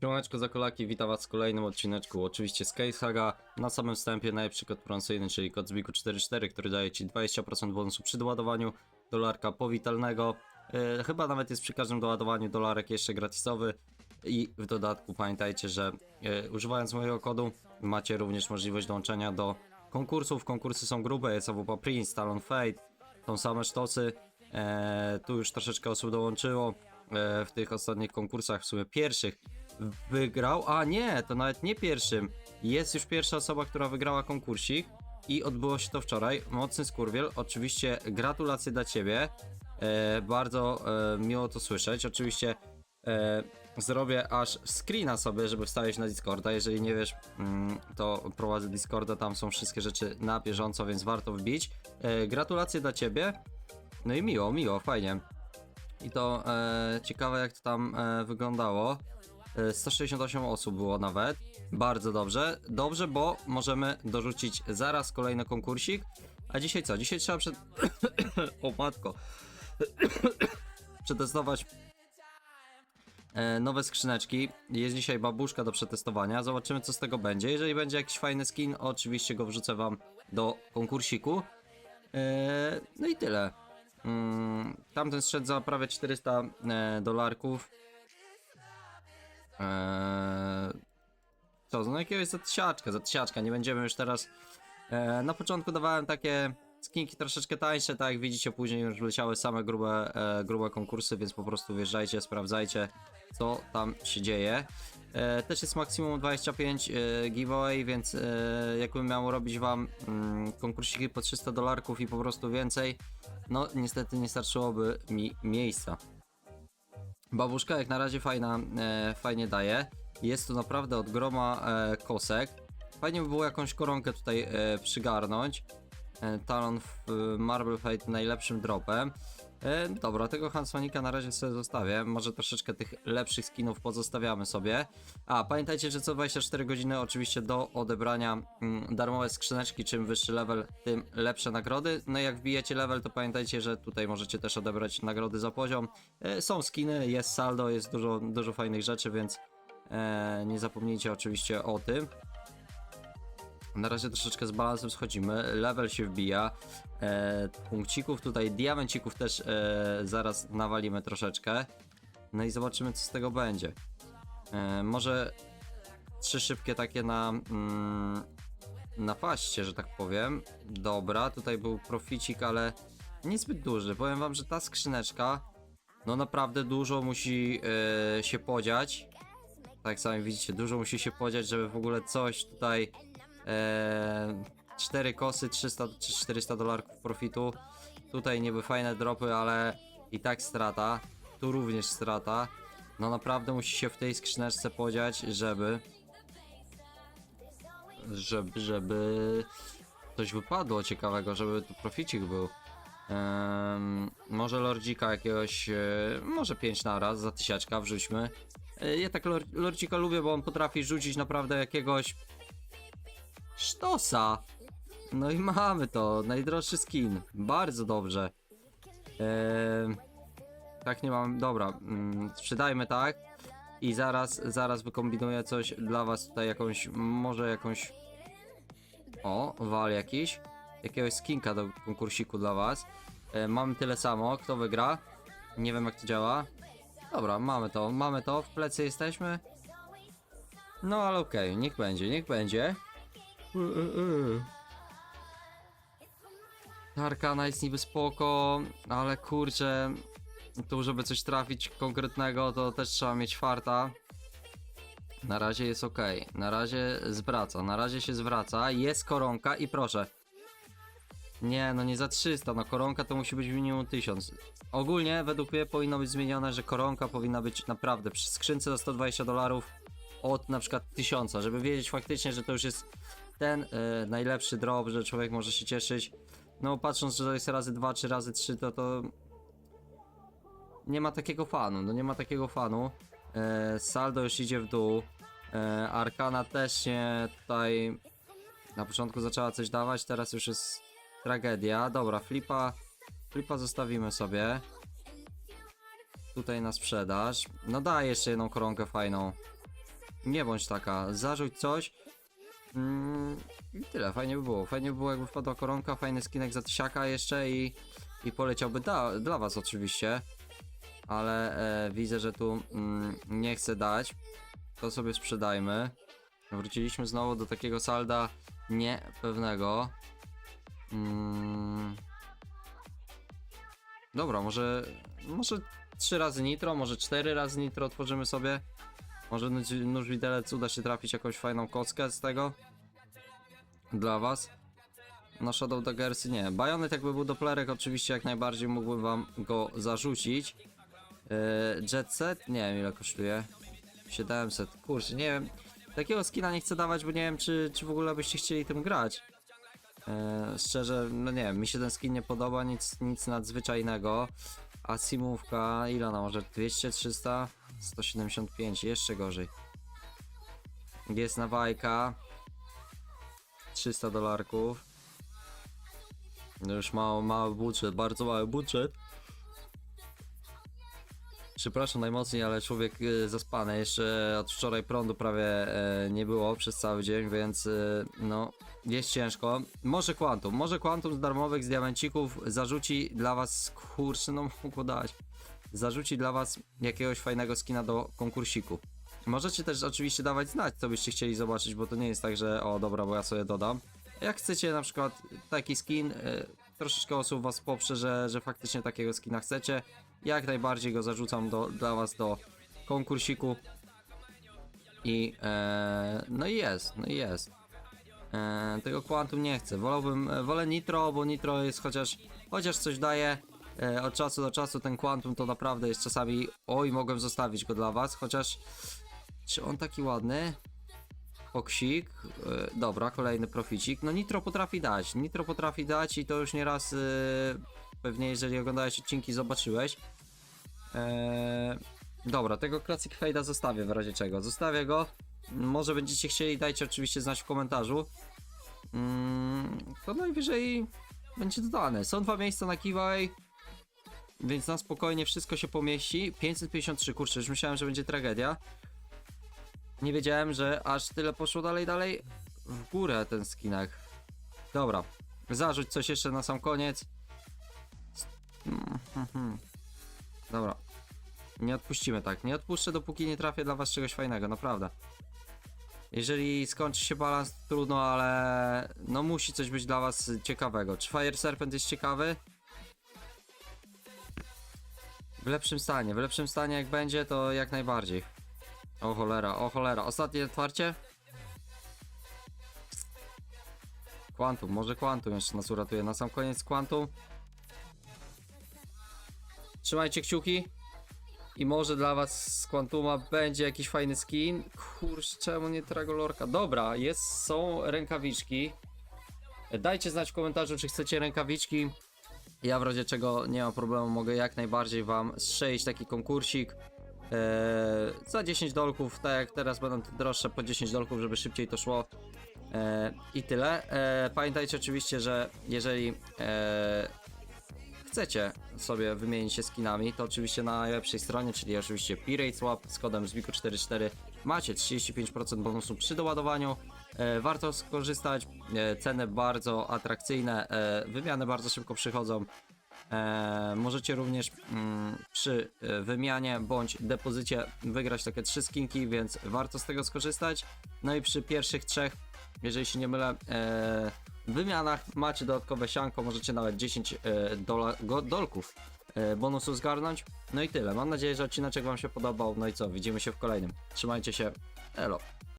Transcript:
Siemaneczko za kolaki, witam was w kolejnym odcineczku, oczywiście z Case Saga. Na samym wstępie najlepszy kod promocyjny, czyli kod ZBIKU44, który daje ci 20% bonusu przy doładowaniu dolarka powitalnego. E, chyba nawet jest przy każdym doładowaniu dolarek jeszcze gratisowy. I w dodatku pamiętajcie, że e, używając mojego kodu macie również możliwość dołączenia do konkursów. Konkursy są grube, jest AWP Prince, Talon Fate, są same sztosy. E, tu już troszeczkę osób dołączyło w tych ostatnich konkursach, w sumie pierwszych wygrał, a nie, to nawet nie pierwszym. Jest już pierwsza osoba, która wygrała konkursik i odbyło się to wczoraj. Mocny skurwiel, oczywiście gratulacje dla ciebie. E, bardzo e, miło to słyszeć. Oczywiście e, zrobię aż screena sobie, żeby wstawić na Discorda. Jeżeli nie wiesz, mm, to prowadzę Discorda, tam są wszystkie rzeczy na bieżąco, więc warto wbić. E, gratulacje dla ciebie. No i miło, miło, fajnie. I to e, ciekawe jak to tam e, wyglądało. E, 168 osób było nawet. Bardzo dobrze. Dobrze, bo możemy dorzucić zaraz kolejny konkursik. A dzisiaj co? Dzisiaj trzeba przed... o matko. przetestować e, nowe skrzyneczki. Jest dzisiaj babuszka do przetestowania. Zobaczymy co z tego będzie. Jeżeli będzie jakiś fajny skin, oczywiście go wrzucę wam do konkursiku. E, no i tyle. Mm, tamten szedł za prawie 400 e, dolarków. Eee, co, no jakiegoś za tysiaczka, za tysiaczka, nie będziemy już teraz... Eee, na początku dawałem takie skinki troszeczkę tańsze, tak jak widzicie, później już leciały same grube, e, grube konkursy, więc po prostu wjeżdżajcie, sprawdzajcie, co tam się dzieje. E, też jest maksimum 25 e, giveaway, więc e, jakbym miał robić wam mm, konkursiki po 300 dolarków i po prostu więcej, no niestety nie starczyłoby mi miejsca. Babuszka jak na razie fajna, e, fajnie daje. Jest tu naprawdę od groma e, kosek. Fajnie by było jakąś koronkę tutaj e, przygarnąć. E, Talon w e, Marble Fate najlepszym dropem. E, dobra, tego Hansonika na razie sobie zostawię. Może troszeczkę tych lepszych skinów pozostawiamy sobie. A, pamiętajcie, że co 24 godziny oczywiście do odebrania mm, darmowe skrzyneczki. Czym wyższy level, tym lepsze nagrody. No i jak wbijecie level, to pamiętajcie, że tutaj możecie też odebrać nagrody za poziom. E, są skiny, jest saldo, jest dużo, dużo fajnych rzeczy, więc e, nie zapomnijcie oczywiście o tym. Na razie troszeczkę z balansem schodzimy, level się wbija, e, punkcików tutaj, diamencików też e, zaraz nawalimy troszeczkę. No i zobaczymy co z tego będzie. E, może trzy szybkie takie na, mm, na paście, że tak powiem. Dobra, tutaj był proficik, ale niezbyt duży. Powiem wam, że ta skrzyneczka, no naprawdę dużo musi e, się podziać. Tak sami widzicie, dużo musi się podziać, żeby w ogóle coś tutaj 4 kosy, 300 czy 400 dolarów profitu. Tutaj niby fajne dropy, ale i tak strata. Tu również strata. No naprawdę musi się w tej skrzyneczce podziać, żeby żeby, żeby coś wypadło ciekawego, żeby tu proficik był. Em, może lordzika jakiegoś, e, może 5 na raz, za tysiaczka wrzućmy. E, ja tak lor, lordzika lubię, bo on potrafi rzucić naprawdę jakiegoś Sztosa! No i mamy to, najdroższy skin. Bardzo dobrze. Eee, tak nie mam, dobra, mm, sprzedajmy tak. I zaraz, zaraz wykombinuję coś dla was tutaj jakąś, może jakąś... O, wal jakiś. Jakiegoś skinka do konkursiku dla was. E, mamy tyle samo, kto wygra? Nie wiem jak to działa. Dobra, mamy to, mamy to, w plecy jesteśmy. No ale okej, niech będzie, niech będzie. Arkana jest niby spoko, ale kurczę, tu żeby coś trafić konkretnego, to też trzeba mieć farta. Na razie jest ok, na razie zwraca, na razie się zwraca, jest koronka i proszę. Nie, no nie za 300, no koronka to musi być minimum 1000. Ogólnie według mnie powinno być zmienione, że koronka powinna być naprawdę przy skrzynce za 120 dolarów od na przykład 1000, żeby wiedzieć faktycznie, że to już jest ten e, najlepszy drop, że człowiek może się cieszyć. No patrząc, że to jest razy 2 czy razy 3, to to nie ma takiego fanu, no nie ma takiego fanu. E, saldo już idzie w dół. E, Arkana też się tutaj na początku zaczęła coś dawać, teraz już jest tragedia. Dobra, flipa, flipa zostawimy sobie. Tutaj na sprzedaż. No daj jeszcze jedną koronkę fajną. nie bądź taka, zarzuć coś. Mm, I tyle, fajnie by było. Fajnie by było, jakby wpadła koronka, fajny skinek za tysiaka jeszcze i, i poleciałby da, dla was oczywiście. Ale e, widzę, że tu mm, nie chcę dać. To sobie sprzedajmy. Wróciliśmy znowu do takiego salda niepewnego. Mm. Dobra, może, może 3 razy nitro, może 4 razy nitro otworzymy sobie. Może nóż, nóż widelec uda się trafić jakąś fajną kockę z tego. Dla was. No Shadow Daggersy nie. Bajonet jakby był doplerek oczywiście jak najbardziej mógłbym wam go zarzucić. Yy, Jet Set? Nie wiem ile kosztuje. 700. Kurczę, nie wiem. Takiego skina nie chcę dawać, bo nie wiem czy, czy w ogóle byście chcieli tym grać. Yy, szczerze, no nie wiem, mi się ten skin nie podoba, nic, nic nadzwyczajnego. A simówka, ile ona może? 200, 300? 175, jeszcze gorzej. Jest nawajka. 300 dolarków. No już mało, mały budżet, bardzo mały budżet. Przepraszam najmocniej, ale człowiek y, zaspany. Jeszcze od wczoraj prądu prawie e, nie było przez cały dzień, więc y, no jest ciężko. Może Quantum, może Quantum z darmowych, z diamencików zarzuci dla was, kurczę, no mogło dać. Zarzuci dla was jakiegoś fajnego skina do konkursiku. Możecie też oczywiście dawać znać, co byście chcieli zobaczyć, bo to nie jest tak, że o dobra, bo ja sobie dodam. Jak chcecie na przykład taki skin, y, troszeczkę osób was poprze, że, że faktycznie takiego skina chcecie. Jak najbardziej go zarzucam do, dla was do konkursiku. I e, no i jest, no i jest. E, tego Quantum nie chcę. Wolałbym, e, wolę Nitro, bo Nitro jest chociaż, chociaż coś daje. E, od czasu do czasu ten Quantum to naprawdę jest czasami, oj, mogłem zostawić go dla was, chociaż czy on taki ładny? Oksik, e, dobra, kolejny proficik. No Nitro potrafi dać, Nitro potrafi dać i to już nieraz e, pewnie jeżeli oglądałeś odcinki zobaczyłeś. Dobra, tego Classic Fade'a zostawię w razie czego. Zostawię go. Może będziecie chcieli, dajcie oczywiście znać w komentarzu. Mm, to najwyżej będzie dodane. Są dwa miejsca na giveaway, więc na spokojnie wszystko się pomieści. 553, kurczę, już myślałem, że będzie tragedia. Nie wiedziałem, że aż tyle poszło dalej, dalej w górę ten skinek. Dobra, zarzuć coś jeszcze na sam koniec. Dobra. Nie odpuścimy tak. Nie odpuszczę, dopóki nie trafię dla was czegoś fajnego, naprawdę. Jeżeli skończy się balans, trudno, ale no musi coś być dla was ciekawego. Czy Fire Serpent jest ciekawy? W lepszym stanie, w lepszym stanie jak będzie, to jak najbardziej. O cholera, o cholera. Ostatnie otwarcie? Quantum, może Quantum jeszcze nas uratuje. Na sam koniec Quantum. Trzymajcie kciuki. I może dla was z Quantuma będzie jakiś fajny skin. Kurczę, czemu nie Tragolorka? Dobra, jest, są rękawiczki. Dajcie znać w komentarzu, czy chcecie rękawiczki. Ja w razie czego nie ma problemu, mogę jak najbardziej wam strzelić taki konkursik. Eee, za 10 dolków, tak jak teraz będą te droższe po 10 dolków, żeby szybciej to szło. Eee, I tyle. Eee, pamiętajcie oczywiście, że jeżeli chcecie sobie wymienić się skinami, to oczywiście na najlepszej stronie, czyli oczywiście Pirate Swap z kodem ZWIKU44 macie 35% bonusu przy doładowaniu. E, warto skorzystać, e, ceny bardzo atrakcyjne, e, wymiany bardzo szybko przychodzą. E, możecie również mm, przy e, wymianie bądź depozycie wygrać takie trzy skinki, więc warto z tego skorzystać. No i przy pierwszych trzech, jeżeli się nie mylę, e, wymianach macie dodatkowe sianko, możecie nawet 10 e, dola, go, dolków e, bonusu zgarnąć. No i tyle. Mam nadzieję, że odcinek Wam się podobał. No i co, widzimy się w kolejnym. Trzymajcie się. Elo.